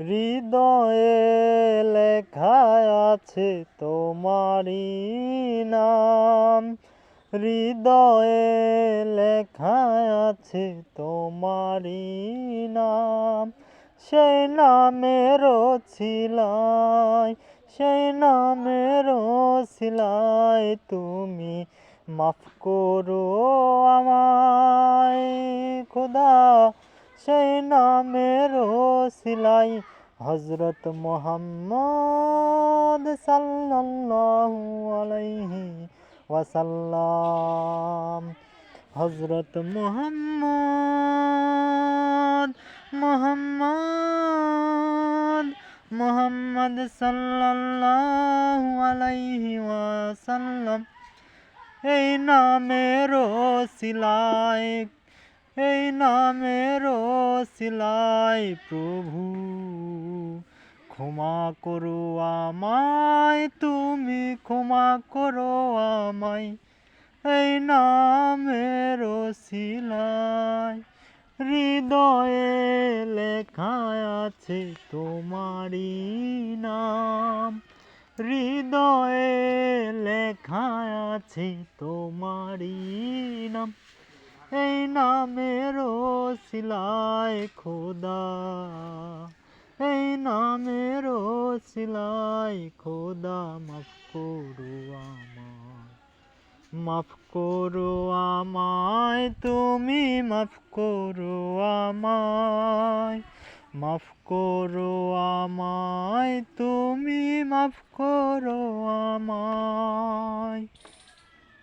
হৃদয়ে লেখা আছে তোমারই নাম। হৃদয়ে লেখা আছে তোমারই নাম। সেই নামের ছিলাই সেই নামের সিলাই তুমি মাফ করো আমায়, খোদা। সেই নামের সিলাই হজরত মোহাম্মদ সাল্লাল্লাহু আলাইহি ওয়াসাল্লাম। হজরত মোহাম্মদ মোহাম্মদ মোহাম্মদ সাল্লাল্লাহু আলাইহি ওয়াসাল্লাম। এই নামের সিলাই এই নামের সিলাই প্রভু, ক্ষমা করো আমায়, তুমি ক্ষমা করো আমায়। এই নামের সিলাই হৃদয়ে লেখা আছে তোমারই নাম। হৃদয়ে লেখা আছে তোমারই নাম। এই নামের সিলাই খোদা। এই নামের সিলাই খোদা, মাফ করো আমায়। মাফ করো আমায়, তুমি মাফ করো আমায়। মাফ করো আমায়, তুমি মাফ করো আমায়।